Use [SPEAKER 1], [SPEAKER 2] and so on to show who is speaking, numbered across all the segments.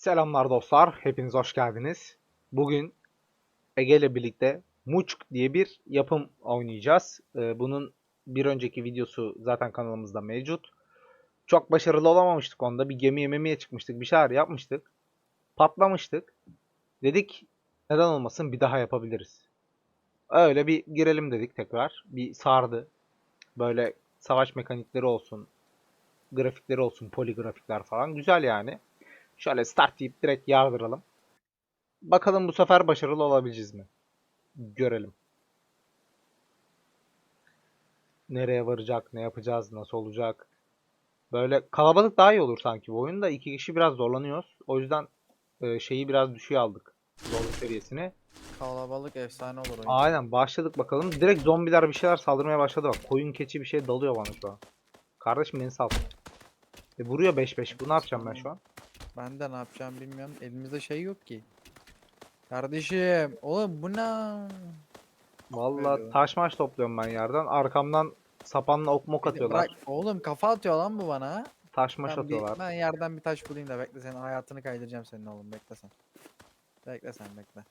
[SPEAKER 1] Selamlar dostlar, hepiniz hoş geldiniz. Bugün Ege ile birlikte Muçk diye bir yapım oynayacağız. Ee, Bunun bir önceki videosu zaten kanalımızda mevcut. Çok başarılı olamamıştık onda. Bir gemi yememeye çıkmıştık, bir şeyler yapmıştık. Patlamıştık. Dedik neden olmasın bir daha yapabiliriz. Öyle bir girelim dedik tekrar. Bir sardı. Böyle savaş mekanikleri olsun, grafikleri olsun, poligrafikler falan. Güzel yani. Şöyle start deyip direkt yardıralım. Bakalım bu sefer başarılı olabileceğiz mi? Görelim. Nereye varacak, ne yapacağız, nasıl olacak? Böyle kalabalık daha iyi olur sanki bu oyunda. iki kişi biraz zorlanıyoruz. O yüzden e, şeyi biraz düşüğe aldık. Zorluk seviyesini.
[SPEAKER 2] Kalabalık efsane olur oyun.
[SPEAKER 1] Aynen başladık bakalım. Direkt zombiler bir şeyler saldırmaya başladı bak. Koyun keçi bir şey dalıyor bana şu an. Kardeşim beni sal. E vuruyor 5-5. Bu ne yapacağım ben şu an?
[SPEAKER 2] Ben de ne yapacağım bilmiyorum. Elimizde şey yok ki. Kardeşim, oğlum bu ne?
[SPEAKER 1] Vallahi
[SPEAKER 2] Öyle.
[SPEAKER 1] taş maş topluyorum ben yerden. Arkamdan sapanla ok mok
[SPEAKER 2] Bir
[SPEAKER 1] atıyorlar.
[SPEAKER 2] Bırak, oğlum kafa atıyor lan bu bana.
[SPEAKER 1] Taş maş
[SPEAKER 2] Ben, bir-
[SPEAKER 1] atıyorlar.
[SPEAKER 2] ben yerden bir taş bulayım da bekle senin hayatını kaydıracağım senin oğlum bekle sen. Bekle sen bekle.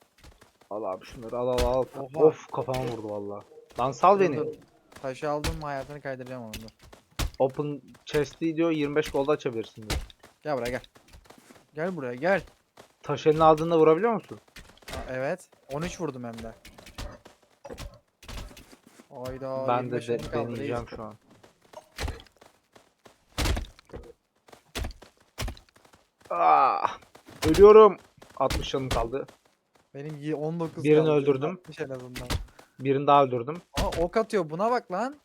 [SPEAKER 1] Al abi şunları al al al.
[SPEAKER 2] Oha.
[SPEAKER 1] Of kafama vurdu vallahi. Lan sal beni.
[SPEAKER 2] dur. Taşı aldım mı hayatını kaydıracağım oğlum dur.
[SPEAKER 1] Open chest'i diyor 25 golda açabilirsin diyor.
[SPEAKER 2] Gel buraya gel. Gel buraya gel.
[SPEAKER 1] Taş eline aldığında vurabiliyor musun?
[SPEAKER 2] Ha, evet. 13 vurdum hem de. Hayda.
[SPEAKER 1] ben de,
[SPEAKER 2] 25
[SPEAKER 1] de deneyeceğim şu an. Ah, ölüyorum. 60 canım kaldı.
[SPEAKER 2] Benim yi- 19
[SPEAKER 1] Birini
[SPEAKER 2] kaldı,
[SPEAKER 1] öldürdüm.
[SPEAKER 2] 60 en azından.
[SPEAKER 1] Birini daha öldürdüm.
[SPEAKER 2] Aa ok atıyor buna bak lan.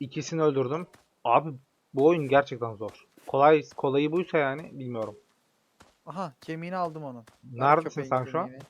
[SPEAKER 1] İkisini öldürdüm. Abi bu oyun gerçekten zor. Kolay kolayı buysa yani bilmiyorum.
[SPEAKER 2] Aha kemiğini aldım onun.
[SPEAKER 1] Neredesin
[SPEAKER 2] köpeğin
[SPEAKER 1] sen şu an?
[SPEAKER 2] kemiğini.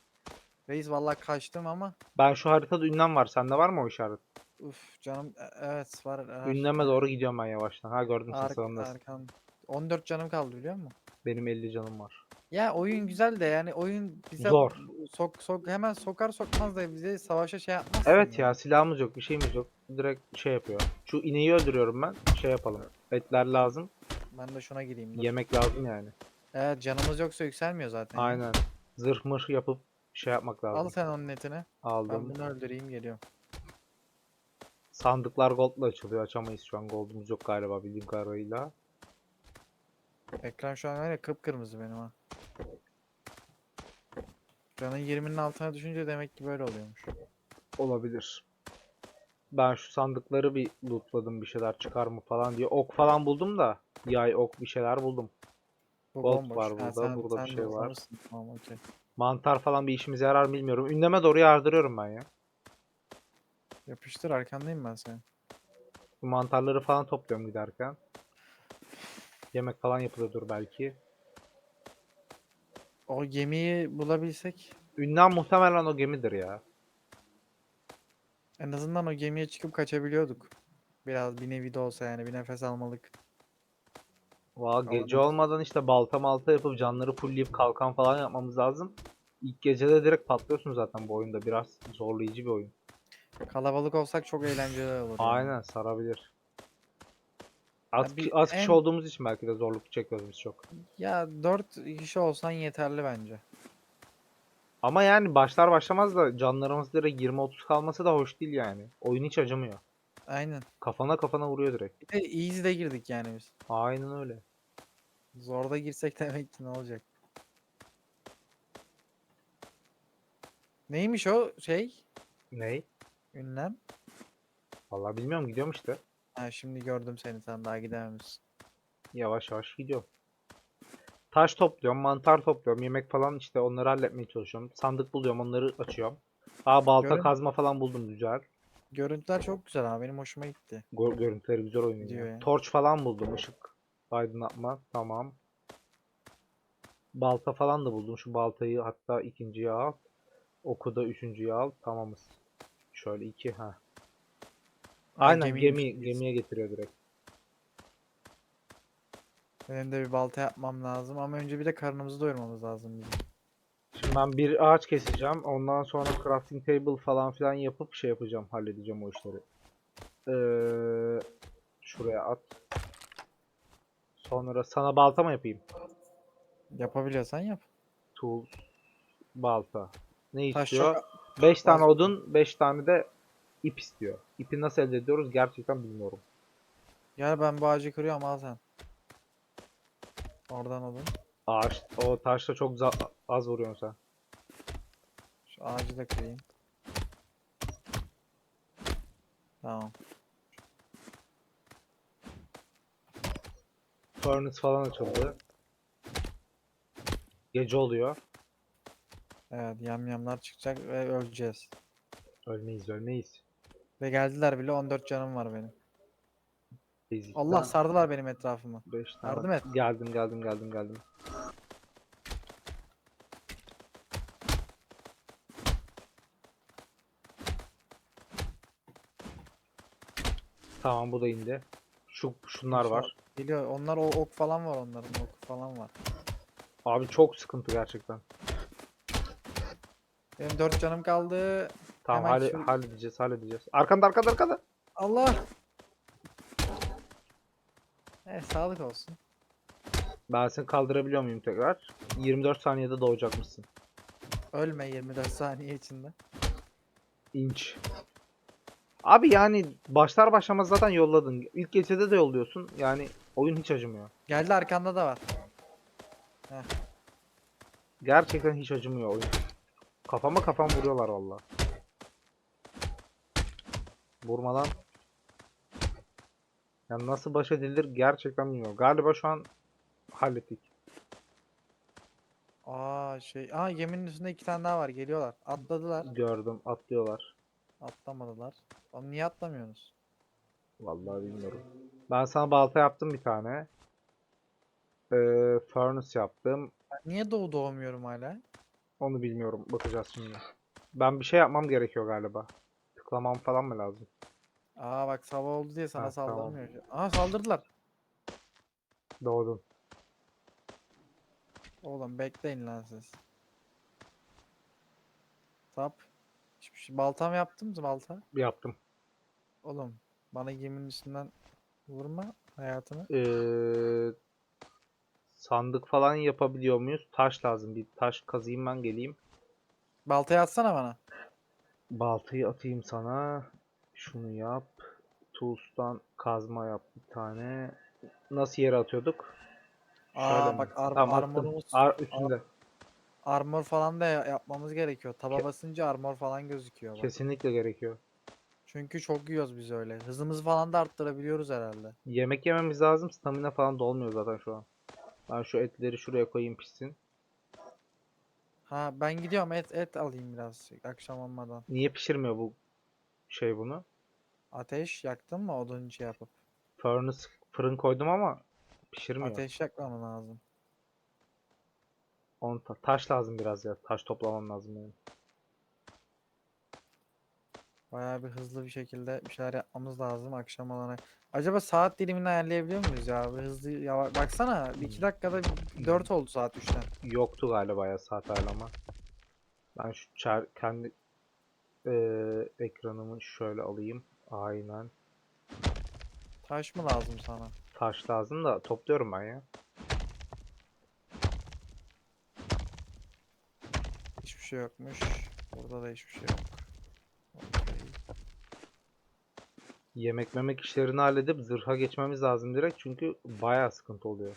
[SPEAKER 2] Reis vallahi kaçtım ama.
[SPEAKER 1] Ben şu haritada ünlem var. Sende var mı o işaret?
[SPEAKER 2] Uf canım e- evet var. var.
[SPEAKER 1] Ünleme doğru gidiyorum ben yavaştan. Ha gördüm sen
[SPEAKER 2] Ark- arkan. 14 canım kaldı biliyor musun?
[SPEAKER 1] Benim 50 canım var.
[SPEAKER 2] Ya oyun güzel de yani oyun bize
[SPEAKER 1] Zor.
[SPEAKER 2] sok sok hemen sokar sokmaz da bize savaşa şey yapmaz.
[SPEAKER 1] Evet ya silahımız yok bir şeyimiz yok. Direkt şey yapıyor. Şu ineği öldürüyorum ben. Şey yapalım. Etler lazım.
[SPEAKER 2] Ben de şuna gireyim. Dur.
[SPEAKER 1] Yemek lazım yani.
[SPEAKER 2] Evet canımız yoksa yükselmiyor zaten.
[SPEAKER 1] Aynen. Zırh mırh yapıp şey yapmak lazım.
[SPEAKER 2] Al sen onun etini. Ben
[SPEAKER 1] Aldım.
[SPEAKER 2] bunu öldüreyim geliyorum.
[SPEAKER 1] Sandıklar goldla açılıyor. Açamayız şu an. Goldumuz yok galiba bildiğim kadarıyla.
[SPEAKER 2] Ekran şu an öyle kıpkırmızı benim ha. Canın 20'nin altına düşünce demek ki böyle oluyormuş.
[SPEAKER 1] Olabilir. Ben şu sandıkları bir lootladım bir şeyler çıkar mı falan diye. Ok falan buldum da. Yay ok bir şeyler buldum.
[SPEAKER 2] Bu
[SPEAKER 1] Gold
[SPEAKER 2] bomboş.
[SPEAKER 1] var burada, burada bir şey var.
[SPEAKER 2] Tamam okey.
[SPEAKER 1] Mantar falan bir işimize yarar mı bilmiyorum. Ünleme doğru yardırıyorum ben ya.
[SPEAKER 2] Yapıştır arkandayım ben senin.
[SPEAKER 1] Bu mantarları falan topluyorum giderken. Yemek falan yapılıyordur belki.
[SPEAKER 2] O gemiyi bulabilsek
[SPEAKER 1] Ünlem muhtemelen o gemidir ya.
[SPEAKER 2] en azından o gemiye çıkıp kaçabiliyorduk. Biraz bir nevi de olsa yani bir nefes almalık.
[SPEAKER 1] Valla gece olmadan işte balta malta yapıp canları fullleyip kalkan falan yapmamız lazım. İlk gecede direkt patlıyorsun zaten bu oyunda. Biraz zorlayıcı bir oyun.
[SPEAKER 2] Kalabalık olsak çok eğlenceli olur.
[SPEAKER 1] Aynen sarabilir. Az,
[SPEAKER 2] Ya bir
[SPEAKER 1] az kişi
[SPEAKER 2] en-
[SPEAKER 1] olduğumuz için belki de zorluk çekiyoruz biz çok.
[SPEAKER 2] Ya 4 kişi olsan yeterli bence.
[SPEAKER 1] Ama yani başlar başlamaz da canlarımız direkt 20-30 kalması da hoş değil yani. Oyun hiç acımıyor.
[SPEAKER 2] Aynen.
[SPEAKER 1] Kafana kafana vuruyor direkt.
[SPEAKER 2] Bir de easy'de girdik yani biz.
[SPEAKER 1] Aynen öyle.
[SPEAKER 2] Zorda girsek demek ki ne olacak? Neymiş o şey?
[SPEAKER 1] Ney?
[SPEAKER 2] Ünlem.
[SPEAKER 1] Vallahi bilmiyorum gidiyorum işte.
[SPEAKER 2] Ha şimdi gördüm seni sen daha gidememişsin.
[SPEAKER 1] Yavaş yavaş gidiyorum. Taş topluyorum, mantar topluyorum, yemek falan işte onları halletmeye çalışıyorum. Sandık buluyorum, onları açıyorum. Aa balta
[SPEAKER 2] Görün-
[SPEAKER 1] kazma falan buldum güzel.
[SPEAKER 2] Görüntüler çok güzel abi benim hoşuma gitti.
[SPEAKER 1] Gör- görüntüleri güzel oynuyor.
[SPEAKER 2] Diyor
[SPEAKER 1] ya.
[SPEAKER 2] ya.
[SPEAKER 1] Torç falan buldum, ışık aydınlatma. Tamam. Balta falan da buldum. Şu baltayı hatta ikinciye al. Oku da üçüncüye al. Tamamız. Şöyle iki ha. Aynen
[SPEAKER 2] gemiymiş
[SPEAKER 1] gemi gemiye getiriyor direkt.
[SPEAKER 2] Benim de bir balta yapmam lazım ama önce bir de karnımızı doyurmamız lazım bizim.
[SPEAKER 1] Şimdi ben bir ağaç keseceğim. Ondan sonra crafting table falan filan yapıp şey yapacağım. Halledeceğim o işleri. Ee, şuraya at. Sonra sana balta mı yapayım?
[SPEAKER 2] Yapabiliyorsan yap.
[SPEAKER 1] Tools, balta. Ne
[SPEAKER 2] Taş
[SPEAKER 1] istiyor?
[SPEAKER 2] çok-
[SPEAKER 1] 5 tane
[SPEAKER 2] az-
[SPEAKER 1] odun, 5 tane de ip istiyor. İpi nasıl elde ediyoruz gerçekten bilmiyorum.
[SPEAKER 2] Gel ben bu ağacı kırıyorum al sen. Oradan alın.
[SPEAKER 1] Ağaç, o taşta çok az vuruyorsun sen.
[SPEAKER 2] Şu ağacı da kırayım. Tamam.
[SPEAKER 1] Furnace falan açıldı. Gece oluyor.
[SPEAKER 2] Evet yamyamlar çıkacak ve öleceğiz.
[SPEAKER 1] Ölmeyiz, ölmeyiz.
[SPEAKER 2] Ve geldiler bile 14 canım var benim.
[SPEAKER 1] Basic'ten
[SPEAKER 2] Allah sardılar benim etrafımı.
[SPEAKER 1] beş tane.
[SPEAKER 2] Yardım et.
[SPEAKER 1] Geldim, geldim, geldim, geldim. Tamam bu da indi. Şu şunlar var.
[SPEAKER 2] Geliyor. Onlar o ok falan var onların. Ok falan var.
[SPEAKER 1] Abi çok sıkıntı gerçekten.
[SPEAKER 2] Benim 4 canım kaldı.
[SPEAKER 1] Tamam
[SPEAKER 2] Hemen
[SPEAKER 1] halle-
[SPEAKER 2] şu-
[SPEAKER 1] halledeceğiz, halledeceğiz. Arkanda, arkanda, arkanda.
[SPEAKER 2] Allah. Evet sağlık olsun.
[SPEAKER 1] Ben seni kaldırabiliyor muyum tekrar? 24 saniyede doğacakmışsın.
[SPEAKER 2] Ölme 24 saniye içinde.
[SPEAKER 1] İnç. Abi yani başlar başlamaz zaten yolladın. İlk gecede de yolluyorsun. Yani oyun hiç acımıyor.
[SPEAKER 2] Geldi arkanda da var.
[SPEAKER 1] Gerçekten hiç acımıyor oyun. Kafama kafam vuruyorlar valla. Vurmadan. Yani nasıl baş edilir gerçekten bilmiyorum. Galiba şu an hallettik.
[SPEAKER 2] Aa şey. Aa geminin üstünde iki tane daha var. Geliyorlar. Atladılar.
[SPEAKER 1] Gördüm atlıyorlar.
[SPEAKER 2] Atlamadılar. Oğlum niye atlamıyorsunuz?
[SPEAKER 1] Vallahi bilmiyorum. Ben sana balta yaptım bir tane. Ee, furnace yaptım.
[SPEAKER 2] Ben niye doğu doğmuyorum hala?
[SPEAKER 1] Onu bilmiyorum. Bakacağız şimdi. Ben bir şey yapmam gerekiyor galiba. Tıklamam falan mı lazım?
[SPEAKER 2] Aa bak sabah oldu diye sana
[SPEAKER 1] Ha, tamam.
[SPEAKER 2] saldırmıyor. Aa saldırdılar.
[SPEAKER 1] Doğdun.
[SPEAKER 2] Oğlum bekleyin lan siz. Tap. Hiçbir şey. Balta mı balta?
[SPEAKER 1] Yaptım.
[SPEAKER 2] Oğlum bana geminin üstünden vurma hayatını.
[SPEAKER 1] Ee, sandık falan yapabiliyor muyuz? Taş lazım. Bir taş kazayım ben geleyim.
[SPEAKER 2] Baltayı atsana bana.
[SPEAKER 1] Baltayı atayım sana. Şunu yap. Tools'tan kazma yap bir tane. Nasıl yere atıyorduk?
[SPEAKER 2] Aa
[SPEAKER 1] Şöyle mi?
[SPEAKER 2] bak ar
[SPEAKER 1] Tamam,
[SPEAKER 2] armorumuz
[SPEAKER 1] Ar üstünde.
[SPEAKER 2] Armor falan da ya- yapmamız gerekiyor. Taba basınca armor falan gözüküyor bak.
[SPEAKER 1] Kesinlikle gerekiyor.
[SPEAKER 2] Çünkü çok yiyoruz biz öyle. Hızımızı falan da arttırabiliyoruz herhalde.
[SPEAKER 1] Yemek yememiz lazım. Stamina falan dolmuyor zaten şu an. Ben şu etleri şuraya koyayım pişsin.
[SPEAKER 2] Ha ben gidiyorum et et alayım biraz akşam olmadan.
[SPEAKER 1] Niye pişirmiyor bu şey bunu?
[SPEAKER 2] Ateş yaktın mı oduncu yapıp?
[SPEAKER 1] Furnace fırın koydum ama pişirmiyor.
[SPEAKER 2] Ateş yakmam lazım.
[SPEAKER 1] On ta- taş lazım biraz ya. Taş toplamam lazım benim.
[SPEAKER 2] Bayağı bir hızlı bir şekilde bir şeyler yapmamız lazım akşam olana. Acaba saat dilimini ayarlayabiliyor muyuz ya? Bir hızlı yavaş. Baksana bir iki dakikada 4 oldu saat 3'ten.
[SPEAKER 1] Yoktu galiba ya saat ayarlama. Ben şu çar kendi eee, ekranımı şöyle alayım. Aynen.
[SPEAKER 2] Taş mı lazım sana?
[SPEAKER 1] Taş lazım da topluyorum ben ya.
[SPEAKER 2] Hiçbir şey yokmuş. Burada da hiçbir şey yok. Okey.
[SPEAKER 1] Yemek memek işlerini halledip zırha geçmemiz lazım direkt çünkü bayağı sıkıntı oluyor.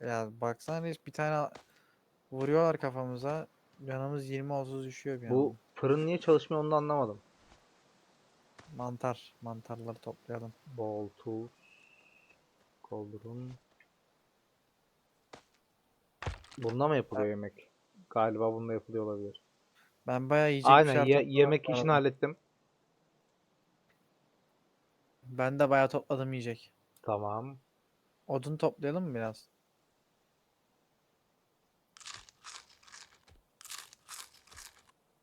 [SPEAKER 2] Ya baksana reis, bir tane vuruyorlar kafamıza. Canımız 20-30 düşüyor bir
[SPEAKER 1] Bu fırın niye çalışmıyor onu da anlamadım.
[SPEAKER 2] Mantar. Mantarları toplayalım.
[SPEAKER 1] Ball tools. Kaldırın. Bunda mı yapılıyor yemek? Galiba bunda yapılıyor olabilir.
[SPEAKER 2] Ben bayağı yiyecek bir
[SPEAKER 1] Aynen
[SPEAKER 2] şeyler
[SPEAKER 1] ye-
[SPEAKER 2] topladım
[SPEAKER 1] yemek
[SPEAKER 2] bu
[SPEAKER 1] işini
[SPEAKER 2] arada.
[SPEAKER 1] hallettim.
[SPEAKER 2] Ben de bayağı topladım yiyecek.
[SPEAKER 1] Tamam.
[SPEAKER 2] Odun toplayalım mı biraz?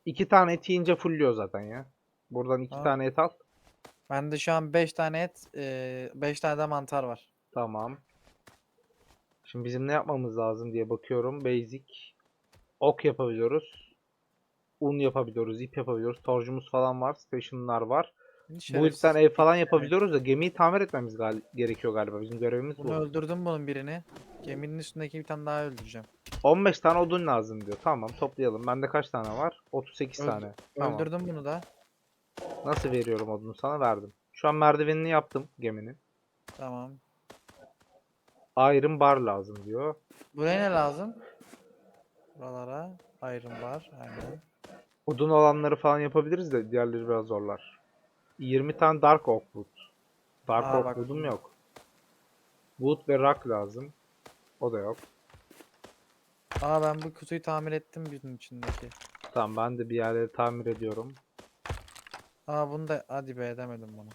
[SPEAKER 1] İki tane et yiyince fullüyor zaten ya. Buradan iki
[SPEAKER 2] Ha.
[SPEAKER 1] tane et al.
[SPEAKER 2] Bende şu an 5 tane et, 5 tane de mantar var.
[SPEAKER 1] Tamam. Şimdi bizim ne yapmamız lazım diye bakıyorum. Basic. Ok yapabiliyoruz. Un yapabiliyoruz. ip yapabiliyoruz. Torcumuz falan var. Station'lar var. Bu yüzden ev falan yapabiliyoruz da gemiyi tamir etmemiz gal- gerekiyor galiba. Bizim görevimiz
[SPEAKER 2] Bunu
[SPEAKER 1] bu.
[SPEAKER 2] öldürdüm bunun birini. Geminin üstündeki bir tane daha öldüreceğim.
[SPEAKER 1] 15 tane odun lazım diyor. Tamam toplayalım. Bende kaç tane var? 38
[SPEAKER 2] Öldü-
[SPEAKER 1] tane. Tamam.
[SPEAKER 2] Öldürdüm bunu da.
[SPEAKER 1] Nasıl veriyorum odunu sana? Verdim. Şu an merdivenini yaptım geminin.
[SPEAKER 2] Tamam.
[SPEAKER 1] Iron bar lazım diyor.
[SPEAKER 2] Buraya ne lazım? Buralara iron var. Aynen.
[SPEAKER 1] Odun olanları falan yapabiliriz de diğerleri biraz zorlar. 20 tane dark oak wood. Dark
[SPEAKER 2] Aa,
[SPEAKER 1] oak
[SPEAKER 2] bak
[SPEAKER 1] wood'um yok. Wood ve rock lazım. O da yok.
[SPEAKER 2] Aa ben bu kutuyu tamir ettim bunun içindeki.
[SPEAKER 1] Tamam ben de bir yerleri tamir ediyorum.
[SPEAKER 2] Aa bunu da hadi be edemedim bunu.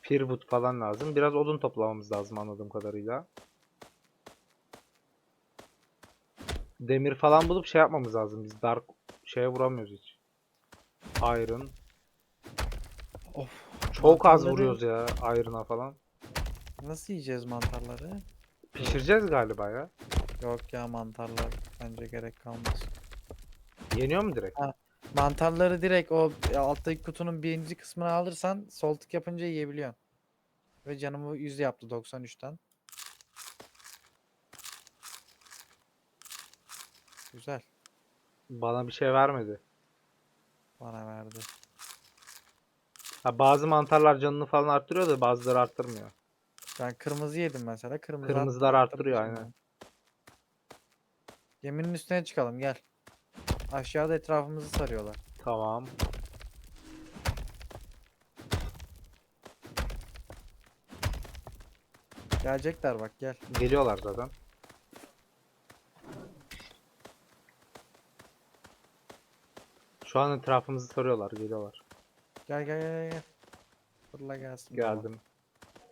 [SPEAKER 1] Firwood falan lazım. Biraz odun toplamamız lazım anladığım kadarıyla. Demir falan bulup şey yapmamız lazım. Biz dark şeye vuramıyoruz hiç. Iron.
[SPEAKER 2] Of.
[SPEAKER 1] Çok az
[SPEAKER 2] mantarları-
[SPEAKER 1] vuruyoruz ya Iron'a falan.
[SPEAKER 2] Nasıl yiyeceğiz mantarları?
[SPEAKER 1] Pişireceğiz galiba ya.
[SPEAKER 2] Yok ya mantarlar bence gerek kalmaz.
[SPEAKER 1] Yeniyor mu direkt?
[SPEAKER 2] Mantarları direkt o alttaki kutunun birinci kısmını alırsan sol tık yapınca yiyebiliyorsun. Ve canımı 100 yaptı 93'ten. Güzel.
[SPEAKER 1] Bana bir şey vermedi.
[SPEAKER 2] Bana verdi.
[SPEAKER 1] Ha, bazı mantarlar canını falan arttırıyor da bazıları arttırmıyor.
[SPEAKER 2] Ben kırmızı yedim mesela. Kırmızı
[SPEAKER 1] Kırmızılar arttırıyor, aynen.
[SPEAKER 2] Geminin üstüne çıkalım gel. Aşağıda etrafımızı sarıyorlar.
[SPEAKER 1] Tamam.
[SPEAKER 2] Gelecekler bak gel.
[SPEAKER 1] Geliyorlar zaten. Şu an etrafımızı sarıyorlar. Geliyorlar.
[SPEAKER 2] Gel gel gel gel. Fırla gelsin.
[SPEAKER 1] Geldim.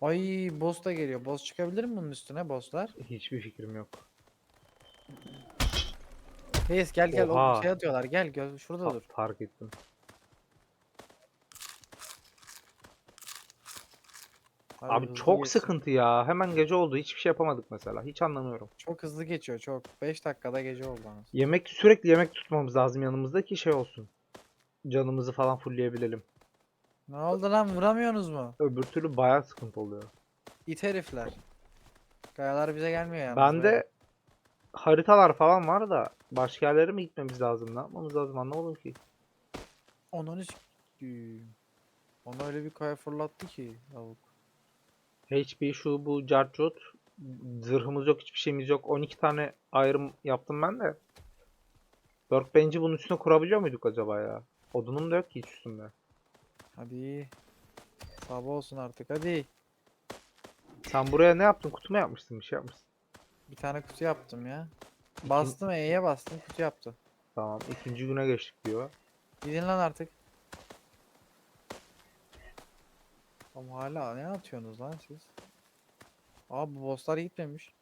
[SPEAKER 2] Ay boss da geliyor. Boss çıkabilir mi bunun üstüne bosslar?
[SPEAKER 1] Hiçbir fikrim yok.
[SPEAKER 2] Reis gel gel
[SPEAKER 1] Oha.
[SPEAKER 2] o şey atıyorlar gel gel şurada
[SPEAKER 1] Fa-
[SPEAKER 2] dur.
[SPEAKER 1] fark ettim.
[SPEAKER 2] Abi
[SPEAKER 1] Abi
[SPEAKER 2] hızlı
[SPEAKER 1] çok
[SPEAKER 2] geçsin.
[SPEAKER 1] sıkıntı ya. Hemen gece oldu. Hiçbir şey yapamadık mesela. Hiç anlamıyorum.
[SPEAKER 2] Çok hızlı geçiyor çok. 5 dakikada gece oldu anasını.
[SPEAKER 1] Yemek sürekli yemek tutmamız lazım yanımızda ki şey olsun. Canımızı falan fullleyebilelim.
[SPEAKER 2] Ne oldu lan vuramıyorsunuz mu?
[SPEAKER 1] Öbür türlü bayağı sıkıntı oluyor.
[SPEAKER 2] İt herifler. Kayalar bize gelmiyor yalnız.
[SPEAKER 1] Bende haritalar falan var da başka yerlere mi gitmemiz lazım? Ne yapmamız lazım anlamadım ki.
[SPEAKER 2] Ananı s**eyim. Ona öyle bir kaya fırlattı ki lavuk.
[SPEAKER 1] HP şu bu carcut. Zırhımız yok hiçbir şeyimiz yok. 12 tane ayrım yaptım ben de. Workbench'i bunun üstüne kurabiliyor muyduk acaba ya? Odunum da yok ki hiç üstümde.
[SPEAKER 2] Hadi. Sabah olsun artık hadi.
[SPEAKER 1] Sen buraya ne yaptın? Kutu mu yapmışsın? Bir şey yapmışsın.
[SPEAKER 2] Bir tane kutu yaptım ya. Bastım E'ye bastım kutu yaptı.
[SPEAKER 1] Tamam. ikinci güne geçtik diyor.
[SPEAKER 2] Gidin lan artık. Ama hala ne atıyorsunuz lan siz? Abi bu bosslar gitmemiş.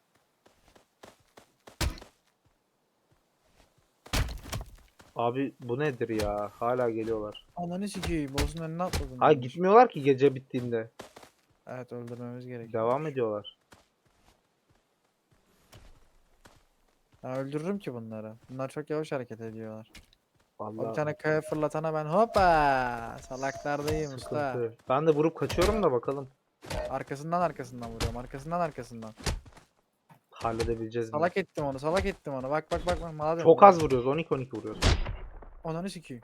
[SPEAKER 1] Abi bu nedir ya? Hala geliyorlar.
[SPEAKER 2] Ananı sikeyim boss'un önüne.
[SPEAKER 1] Ay
[SPEAKER 2] demiş.
[SPEAKER 1] gitmiyorlar ki gece bittiğinde.
[SPEAKER 2] Evet öldürmemiz gerekiyor.
[SPEAKER 1] Devam ediyorlar.
[SPEAKER 2] Ben öldürürüm ki bunları. Bunlar çok yavaş hareket ediyorlar.
[SPEAKER 1] Vallahi
[SPEAKER 2] bir tane kaya fırlatana ben hoppa salaklardayım usta.
[SPEAKER 1] sıkıntı. Ben de vurup kaçıyorum da bakalım.
[SPEAKER 2] Arkasından arkasından vuruyorum. Arkasından arkasından.
[SPEAKER 1] Halledebileceğiz mi?
[SPEAKER 2] Salak ettim onu. Salak ettim onu. Bak bak bak. bak madem
[SPEAKER 1] Çok az vuruyoruz. 12 12 vuruyoruz.
[SPEAKER 2] Ananı sikeyim.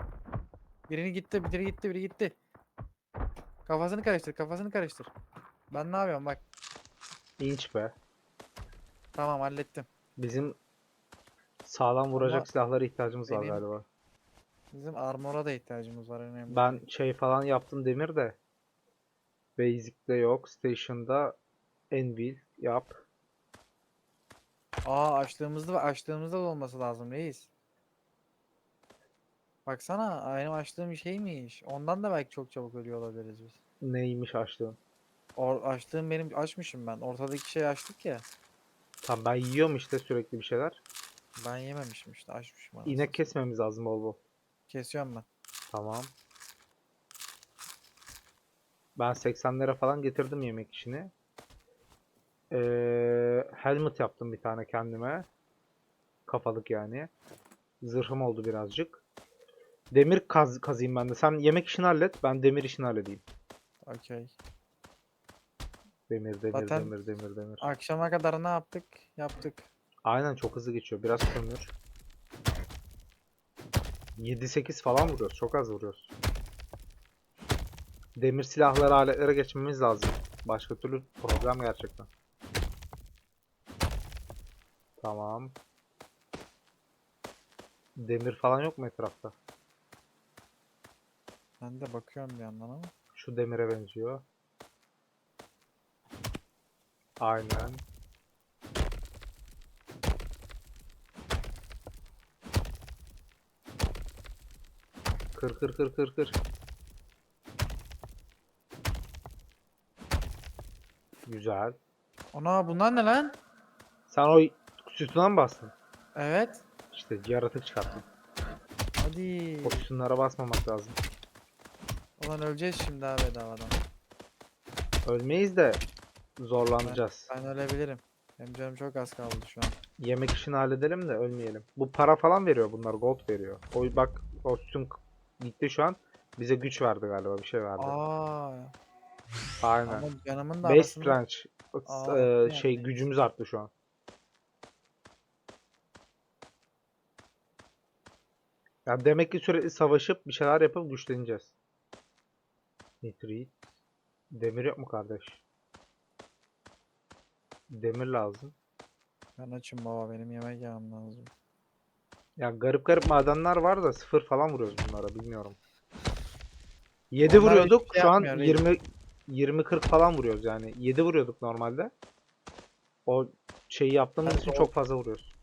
[SPEAKER 2] Birini gitti, biri gitti, biri gitti. Kafasını karıştır, kafasını karıştır. Ben ne yapıyorum bak.
[SPEAKER 1] İnç be.
[SPEAKER 2] Tamam hallettim.
[SPEAKER 1] Bizim sağlam vuracak
[SPEAKER 2] Ama
[SPEAKER 1] silahlara ihtiyacımız var
[SPEAKER 2] benim-
[SPEAKER 1] galiba.
[SPEAKER 2] Bizim armora da ihtiyacımız var önemli.
[SPEAKER 1] Ben şey falan yaptım demir de. Basic'te yok. Station'da Anvil yap.
[SPEAKER 2] Aa açtığımızda açtığımızda da olması lazım reis. Baksana benim açtığım şeymiş. Ondan da belki çok çabuk ölüyor olabiliriz biz.
[SPEAKER 1] Neymiş açtığım.
[SPEAKER 2] Or açtığım benim açmışım ben. Ortadaki şeyi açtık ya.
[SPEAKER 1] Tamam ben yiyorum işte sürekli bir şeyler.
[SPEAKER 2] Ben yememişim işte açmışım. anasını
[SPEAKER 1] İnek kesmemiz lazım bol bol.
[SPEAKER 2] Kesiyorum ben.
[SPEAKER 1] Tamam. Ben 80'lere falan getirdim yemek işini. Ee, helmet yaptım bir tane kendime. Kafalık yani. Zırhım oldu birazcık. Demir kaz kazayım ben de. Sen yemek işini hallet, ben demir işini halledeyim.
[SPEAKER 2] Okey.
[SPEAKER 1] Demir, demir,
[SPEAKER 2] Zaten-
[SPEAKER 1] demir, demir, demir.
[SPEAKER 2] Akşama kadar ne yaptık? Yaptık.
[SPEAKER 1] Aynen çok hızlı geçiyor. Biraz kömür. 7-8 falan vuruyoruz. Çok az vuruyoruz. Demir silahları, aletlere geçmemiz lazım. Başka türlü problem gerçekten. Tamam. Demir falan yok mu etrafta?
[SPEAKER 2] Ben de bakıyorum bir yandan ama.
[SPEAKER 1] Şu demire benziyor. Aynen. Kır kır kır kır kır. Güzel.
[SPEAKER 2] Ana bunlar ne lan?
[SPEAKER 1] Sen o sütuna mı bastın?
[SPEAKER 2] Evet.
[SPEAKER 1] İşte yaratık çıkarttın.
[SPEAKER 2] Hadi.
[SPEAKER 1] O sütunlara basmamak lazım.
[SPEAKER 2] Ulan öleceğiz şimdi ha bedavadan.
[SPEAKER 1] Ölmeyiz de zorlanacağız.
[SPEAKER 2] Ben ölebilirim. Benim canım çok az kaldı şu an.
[SPEAKER 1] Yemek işini halledelim de ölmeyelim. Bu para falan veriyor bunlar. Gold veriyor. O bak o sütun gitti şu an. Bize güç verdi galiba. Bir şey verdi.
[SPEAKER 2] Aa.
[SPEAKER 1] Aynen.
[SPEAKER 2] Ama canımın da
[SPEAKER 1] Base
[SPEAKER 2] arasında.
[SPEAKER 1] strength.
[SPEAKER 2] Aa,
[SPEAKER 1] Eee,
[SPEAKER 2] yani.
[SPEAKER 1] şey gücümüz arttı şu an. Ya demek ki sürekli savaşıp bir şeyler yapıp güçleneceğiz. Nitrit. Demir yok mu kardeş? Demir lazım.
[SPEAKER 2] Ben açım baba benim yemek yemem lazım.
[SPEAKER 1] Ya garip garip madenler var da sıfır falan vuruyoruz bunlara bilmiyorum. 7
[SPEAKER 2] Onlar
[SPEAKER 1] vuruyorduk
[SPEAKER 2] şey
[SPEAKER 1] şu an
[SPEAKER 2] yapmıyor, reis.
[SPEAKER 1] 20 20 40 falan vuruyoruz yani. 7 vuruyorduk normalde. O şeyi yaptığımız için
[SPEAKER 2] o-
[SPEAKER 1] çok fazla vuruyoruz.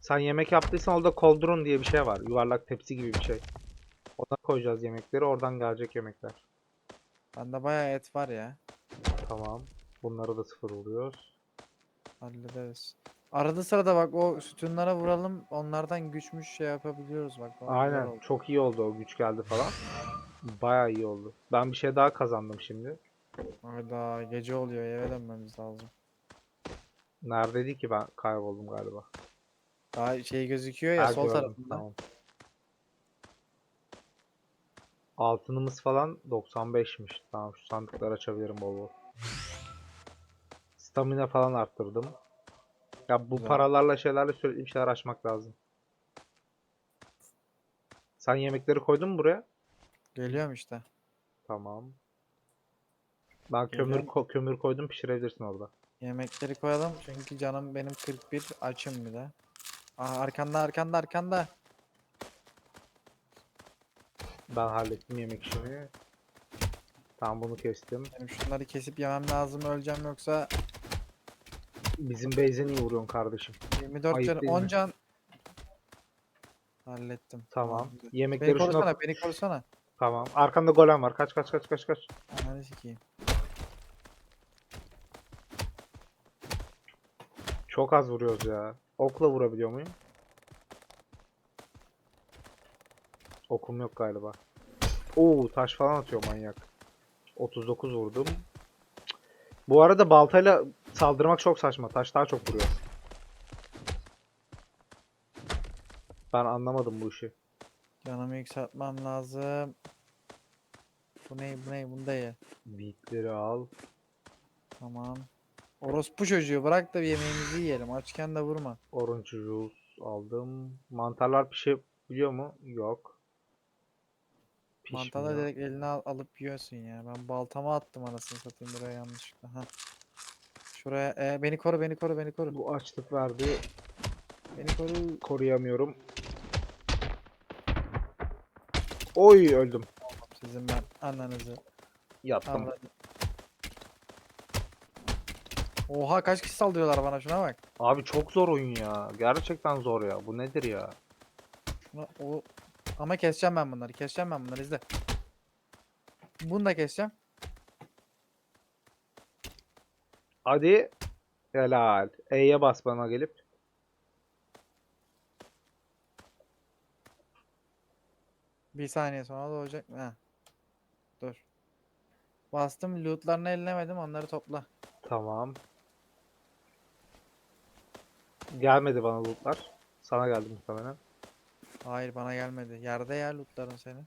[SPEAKER 1] Sen yemek yaptıysan orada koldron diye bir şey var. Yuvarlak tepsi gibi bir şey. Ona koyacağız yemekleri. Oradan gelecek yemekler.
[SPEAKER 2] Bende bayağı et var ya.
[SPEAKER 1] Tamam. Bunları da sıfır vuruyoruz.
[SPEAKER 2] Hallederiz. Arada sırada bak o sütunlara vuralım. Onlardan güçmüş şey yapabiliyoruz bak.
[SPEAKER 1] Aynen.
[SPEAKER 2] oldu.
[SPEAKER 1] Çok iyi oldu o güç geldi falan. Bayağı iyi oldu. Ben bir şey daha kazandım şimdi.
[SPEAKER 2] Hayda gece oluyor eve dönmemiz lazım.
[SPEAKER 1] Neredeydi ki ben kayboldum galiba.
[SPEAKER 2] Daha şey gözüküyor ya
[SPEAKER 1] Ha,
[SPEAKER 2] sol
[SPEAKER 1] gördüm,
[SPEAKER 2] tarafında.
[SPEAKER 1] Tamam. Altınımız falan 95'miş. Tamam şu sandıkları açabilirim bol bol. Stamina falan arttırdım. Ya bu
[SPEAKER 2] Güzel.
[SPEAKER 1] paralarla şeylerle sürekli bir şeyler açmak lazım. Sen yemekleri koydun mu buraya?
[SPEAKER 2] Geliyorum işte.
[SPEAKER 1] Tamam. Ben kömür ko- kömür koydum pişirebilirsin orada.
[SPEAKER 2] Yemekleri koyalım çünkü canım benim 41 açım bir de. Aa arkanda arkanda arkanda.
[SPEAKER 1] Ben hallettim yemek işini. Tamam bunu kestim.
[SPEAKER 2] Benim şunları kesip yemem lazım öleceğim yoksa
[SPEAKER 1] Bizim base'e niye vuruyorsun kardeşim?
[SPEAKER 2] 24
[SPEAKER 1] Ayıp
[SPEAKER 2] can
[SPEAKER 1] değil
[SPEAKER 2] 10
[SPEAKER 1] mi?
[SPEAKER 2] can. Hallettim.
[SPEAKER 1] Tamam. Yemekleri
[SPEAKER 2] Beni
[SPEAKER 1] şuna...
[SPEAKER 2] korusana beni korusana.
[SPEAKER 1] Tamam. Arkanda golem var. Kaç kaç kaç kaç kaç.
[SPEAKER 2] Ananı sikeyim.
[SPEAKER 1] Çok az vuruyoruz ya. Okla vurabiliyor muyum? Okum yok galiba. Oo taş falan atıyor manyak. 39 vurdum. Bu arada baltayla saldırmak çok saçma. Taş daha çok vuruyor. Ben anlamadım bu işi.
[SPEAKER 2] Canımı yükseltmem lazım. Bu ne bu ne bunu da ye.
[SPEAKER 1] Beatleri al.
[SPEAKER 2] Tamam. Orospu çocuğu bırak da bir yemeğimizi yiyelim. Açken de vurma.
[SPEAKER 1] Orange juice aldım. Mantarlar pişebiliyor mu? Yok. Pişmiyor.
[SPEAKER 2] direkt eline al- alıp yiyorsun ya. Ben baltama attım anasını satayım buraya yanlışlıkla. Ha. Şuraya e, beni koru beni koru beni koru.
[SPEAKER 1] Bu açlık verdi.
[SPEAKER 2] Beni koru.
[SPEAKER 1] Koruyamıyorum. Oy öldüm.
[SPEAKER 2] Sizin ben ananızı.
[SPEAKER 1] Yattım.
[SPEAKER 2] avradım. Oha kaç kişi saldırıyorlar bana şuna bak.
[SPEAKER 1] Abi çok zor oyun ya. Gerçekten zor ya. Bu nedir ya?
[SPEAKER 2] Şuna o ama keseceğim ben bunları. Keseceğim ben bunları izle. Bunu da keseceğim.
[SPEAKER 1] Hadi. Helal. E'ye bas bana gelip.
[SPEAKER 2] Bir saniye sonra doğacak mı? Ha. Dur. Bastım lootlarını ellemedim onları topla.
[SPEAKER 1] Tamam. Gelmedi bana lootlar. Sana geldi muhtemelen.
[SPEAKER 2] Hayır bana gelmedi. Yerde ya lootların senin.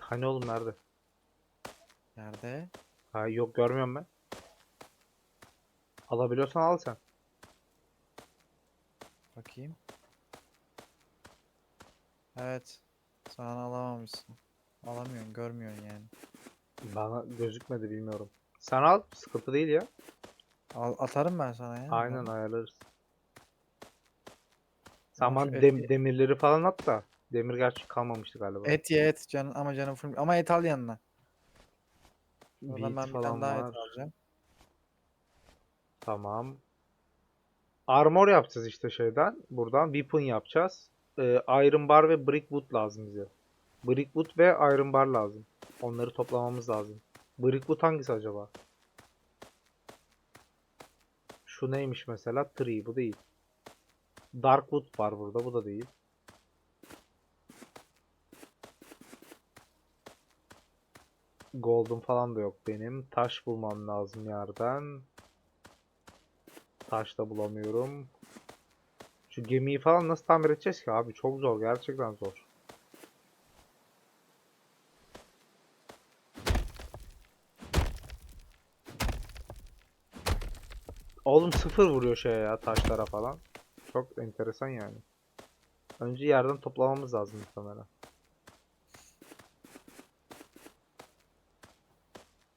[SPEAKER 1] Hani oğlum nerede?
[SPEAKER 2] Nerede?
[SPEAKER 1] Ha yok görmüyorum ben. Alabiliyorsan al sen.
[SPEAKER 2] Bakayım. Evet. Sen alamamışsın. Alamıyorsun, görmüyorsun yani.
[SPEAKER 1] Bana gözükmedi bilmiyorum. Sen al sıkıntı değil ya.
[SPEAKER 2] Al, atarım ben sana ya.
[SPEAKER 1] Aynen
[SPEAKER 2] Ben-
[SPEAKER 1] ayarlarız. Sen bana dem- demirleri falan at da. Demir gerçi kalmamıştı galiba.
[SPEAKER 2] Et ye et canın ama canım full. Ama et al yanına. Oradan ben bir tane daha
[SPEAKER 1] var.
[SPEAKER 2] et alacağım.
[SPEAKER 1] Tamam. Armor yapacağız işte şeyden. Buradan weapon yapacağız. Ee, Iron bar ve brickwood lazım bize. Brickwood ve iron bar lazım. Onları toplamamız lazım. Brickwood hangisi acaba? Şu neymiş mesela? Tree. Bu değil. Darkwood var burada. Bu da değil. Golden falan da yok benim. Taş bulmam lazım yerden. Taş da bulamıyorum. Şu gemiyi falan nasıl tamir edeceğiz ki abi? Çok zor. Gerçekten zor. Oğlum sıfır vuruyor şeye ya taşlara falan. Çok enteresan yani. Önce yerden toplamamız lazım muhtemelen.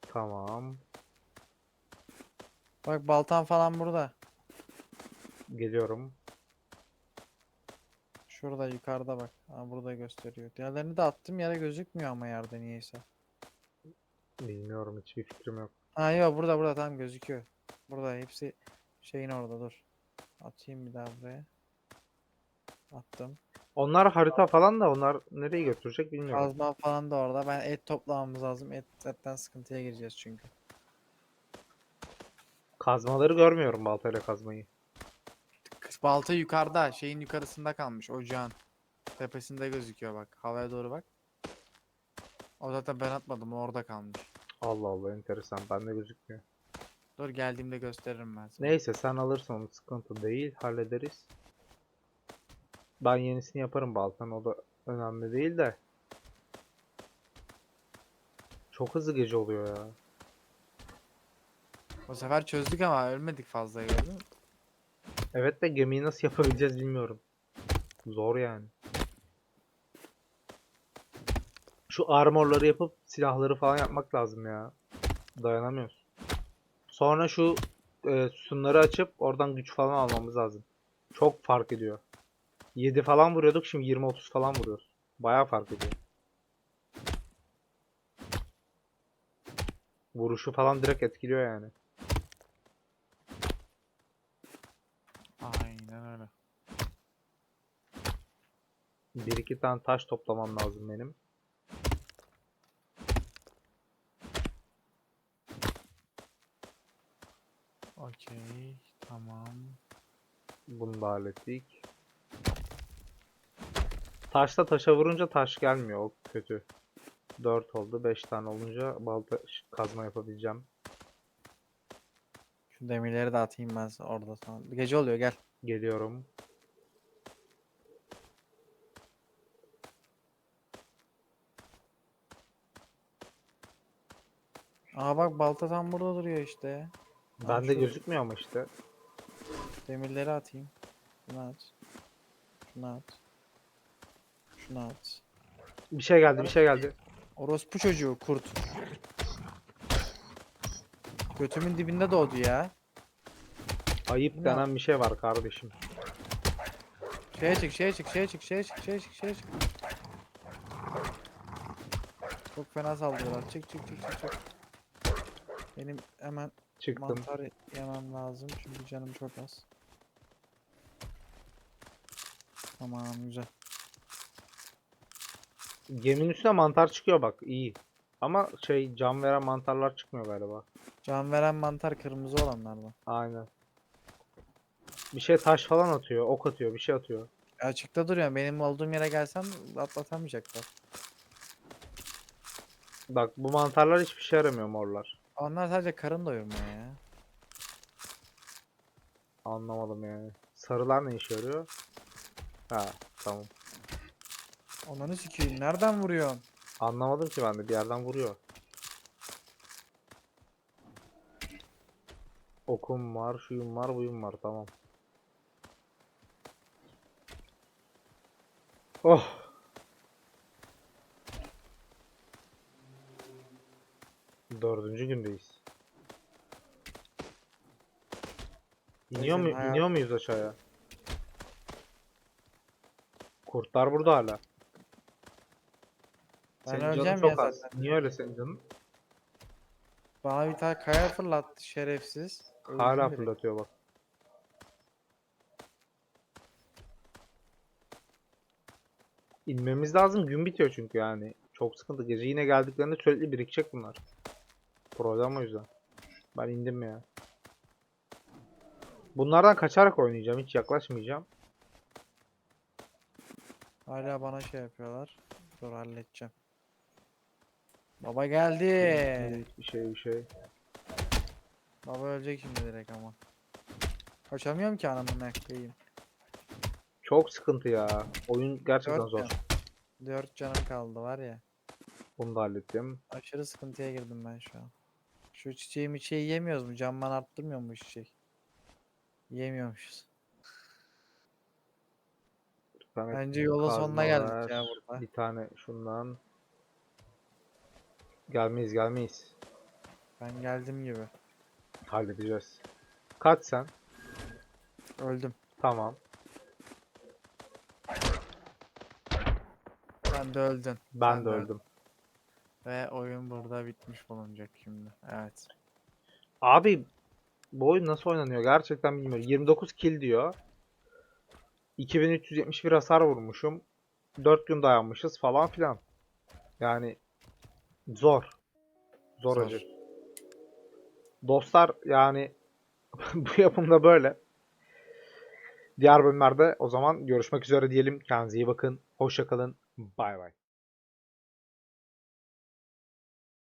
[SPEAKER 1] Tamam.
[SPEAKER 2] Bak baltan falan burada.
[SPEAKER 1] Geliyorum.
[SPEAKER 2] Şurada yukarıda bak. Ha, burada gösteriyor. Diğerlerini de attım yere gözükmüyor ama yerde niyeyse.
[SPEAKER 1] Bilmiyorum hiçbir fikrim yok.
[SPEAKER 2] Ha yok burada burada tam gözüküyor. Burada hepsi şeyin orada dur. Atayım bir daha buraya. Attım.
[SPEAKER 1] Onlar harita falan da onlar nereye götürecek bilmiyorum.
[SPEAKER 2] Kazma falan da orada. Ben et toplamamız lazım. Et zaten sıkıntıya gireceğiz çünkü.
[SPEAKER 1] Kazmaları görmüyorum baltayla kazmayı.
[SPEAKER 2] Balta yukarıda. Şeyin yukarısında kalmış. Ocağın. Tepesinde gözüküyor bak. Havaya doğru bak. O zaten ben atmadım. o Orada kalmış.
[SPEAKER 1] Allah Allah enteresan. Bende gözükmüyor.
[SPEAKER 2] Dur geldiğimde gösteririm ben sana.
[SPEAKER 1] Neyse sen alırsın onu sıkıntı değil. Hallederiz. Ben yenisini yaparım baltanın o da önemli değil de. Çok hızlı gece oluyor ya.
[SPEAKER 2] O sefer çözdük ama ölmedik fazla gördün mü?
[SPEAKER 1] Evet de gemiyi nasıl yapabileceğiz bilmiyorum. Zor yani. Şu armorları yapıp silahları falan yapmak lazım ya. Dayanamıyoruz. Sonra şu e, sütunları açıp oradan güç falan almamız lazım. Çok fark ediyor. 7 falan vuruyorduk şimdi 20-30 falan vuruyoruz. Bayağı fark ediyor. Vuruşu falan direkt etkiliyor yani.
[SPEAKER 2] Aynen öyle.
[SPEAKER 1] Bir iki tane taş toplamam lazım benim.
[SPEAKER 2] Okey. Tamam.
[SPEAKER 1] Bunu da hallettik. Taşla taşa vurunca taş gelmiyor. O kötü. 4 oldu. 5 tane olunca balta kazma yapabileceğim.
[SPEAKER 2] Şu demirleri de atayım ben orada sana. Gece oluyor gel.
[SPEAKER 1] Geliyorum.
[SPEAKER 2] Aa bak balta tam burada duruyor işte. Aa,
[SPEAKER 1] Bende
[SPEAKER 2] şu
[SPEAKER 1] gözükmüyor ama işte.
[SPEAKER 2] Demirleri atayım. Şunu at. Şunu at. Şunu at.
[SPEAKER 1] Bir şey geldi, bir şey geldi.
[SPEAKER 2] Orospu çocuğu kurt. Götümün dibinde doğdu ya.
[SPEAKER 1] Ayıp
[SPEAKER 2] Ne
[SPEAKER 1] denen bir şey var kardeşim.
[SPEAKER 2] Şeye çık, şeye çık, şeye çık, şeye çık, şeye çık, şeye çık. Çok fena saldırıyorlar. Çık çık çık çık çık. Benim hemen
[SPEAKER 1] Çıktım.
[SPEAKER 2] mantar yemem lazım çünkü canım çok az. Tamam güzel.
[SPEAKER 1] Geminin üstüne mantar çıkıyor bak. iyi. Ama şey can veren mantarlar çıkmıyor galiba.
[SPEAKER 2] Can veren mantar kırmızı olanlardan.
[SPEAKER 1] Aynen. Bir şey taş falan atıyor, ok atıyor, bir şey atıyor.
[SPEAKER 2] Açıkta duruyor. Benim olduğum yere gelsen atlatamayacaklar.
[SPEAKER 1] Bak bu mantarlar hiçbir şey yaramıyor morlar.
[SPEAKER 2] Onlar sadece karın doyurmuyor ya.
[SPEAKER 1] Anlamadım yani. Sarılar ne işe yarıyor? Ha tamam.
[SPEAKER 2] Onları sikeyim. Nereden vuruyorsun?
[SPEAKER 1] Anlamadım ki ben de bir yerden vuruyor. Okum var, şuyum var, buyum var. Tamam. Oh. Dördüncü gündeyiz. İniyor mu,
[SPEAKER 2] hayat-
[SPEAKER 1] iniyor muyuz aşağıya? Kurtlar burada hala.
[SPEAKER 2] Ben
[SPEAKER 1] Senin canın çok
[SPEAKER 2] ya
[SPEAKER 1] az.
[SPEAKER 2] zaten.
[SPEAKER 1] Niye öyle senin canın?
[SPEAKER 2] Bana bir tane kaya fırlattı şerefsiz. Öldüm
[SPEAKER 1] Hala
[SPEAKER 2] direkt.
[SPEAKER 1] fırlatıyor bak. İnmemiz lazım. Gün bitiyor çünkü yani. Çok sıkıntı. Gece yine geldiklerinde sürekli birikecek bunlar. Problem o yüzden. Ben indim ya. Bunlardan kaçarak oynayacağım. Hiç yaklaşmayacağım.
[SPEAKER 2] Hala bana şey yapıyorlar. Dur halledeceğim. Baba geldi.
[SPEAKER 1] Bir şey bir şey.
[SPEAKER 2] Baba ölecek şimdi direkt ama. Kaçamıyorum ki anamın koyayım.
[SPEAKER 1] Çok sıkıntı ya. Oyun gerçekten
[SPEAKER 2] Dört
[SPEAKER 1] zor.
[SPEAKER 2] can. 4 canım kaldı var ya.
[SPEAKER 1] Bunu da hallettim.
[SPEAKER 2] Aşırı sıkıntıya girdim ben şu an. Şu çiçeği miçeği yemiyoruz mu? Camman arttırmıyor mu çiçek? Yemiyormuşuz. Bence yolun sonuna geldik ya burada.
[SPEAKER 1] Bir tane şundan. Gelmeyiz gelmeyiz.
[SPEAKER 2] Ben geldim gibi.
[SPEAKER 1] Halledeceğiz. Kaç sen?
[SPEAKER 2] Öldüm.
[SPEAKER 1] Tamam.
[SPEAKER 2] Sen de öldün.
[SPEAKER 1] Ben
[SPEAKER 2] Sen de
[SPEAKER 1] öldüm.
[SPEAKER 2] Ve oyun burada bitmiş bulunacak şimdi. Evet.
[SPEAKER 1] Abi bu oyun nasıl oynanıyor gerçekten bilmiyorum. 29 kill diyor. 2371 hasar vurmuşum. 4 gün dayanmışız falan filan. Yani zor. Zor,
[SPEAKER 2] Zor.
[SPEAKER 1] acı. Dostlar yani bu yapımda böyle. Diğer bölümlerde o zaman görüşmek üzere diyelim. Kendinize iyi bakın. Hoşça kalın. Bay bay.